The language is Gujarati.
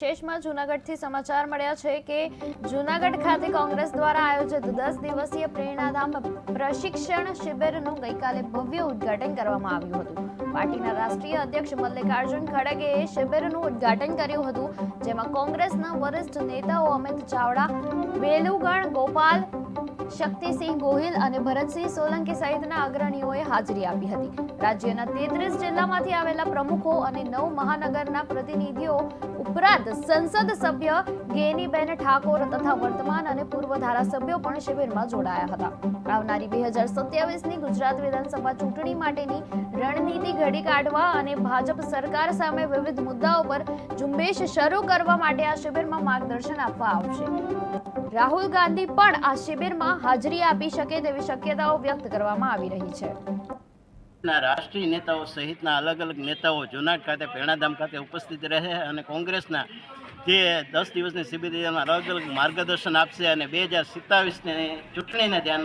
વિશેષમાં જૂનાગઢથી સમાચાર મળ્યા છે કે જૂનાગઢ ખાતે કોંગ્રેસ દ્વારા આયોજિત દસ દિવસીય પ્રેરણાધામ પ્રશિક્ષણ શિબિરનું ગઈકાલે ભવ્ય ઉદ્ઘાટન કરવામાં આવ્યું હતું. પાર્ટીના રાષ્ટ્રીય અધ્યક્ષ મલ્લિકાર્જુન ખડગેએ શિબિરનું ઉદ્ઘાટન કર્યું હતું, જેમાં કોંગ્રેસના વરિષ્ઠ નેતાઓ અમિત ચાવડા, વેલુગણ, ગોપાલ, શક્તિસિંહ ગોહિલ અને ભરતસિંહ સોલંકી સહિતના અગ્રણીઓએ હાજરી આપી હતી. રાજ્યના તેત્રીસ જિલ્લામાંથી આવેલા પ્રમુખો અને નવ મહાનગરના પ્રતિનિધિઓ ઉપરાંત સંસદ સભ્ય ગેનીબેન ઠાકોર તથા વર્તમાન અને પૂર્વ ધારાસભ્યો પણ શિબિરમાં જોડાયા હતા. આવનારી બે હજાર સત્યાવીસની ગુજરાત વિધાનસભા ચૂંટણી માટેની રણનીતિ ઘડી કાઢવા અને ભાજપ સરકાર સામે વિવિધ મુદ્દાઓ પર ઝુંબેશ શરૂ કરવા માટે આ શિબિરમાં માર્ગદર્શન આપવા આવશે. રાહુલ ગાંધી પણ આ શિબિરમાં હાજરી આપી શકે તેવી શક્યતાઓ વ્યક્ત કરવામાં આવી રહી છે. ના, રાષ્ટ્રીય નેતાઓ સહિતના અલગ અલગ નેતાઓ જુનાગઢ ખાતે પેણાધામ ખાતે ઉપસ્થિત રહે અને કોંગ્રેસના જે દસ દિવસની શિબિરમાં અલગ અલગ માર્ગદર્શન આપશે અને બે હજાર સત્તાવીસની ચૂંટણીને ધ્યાનમાં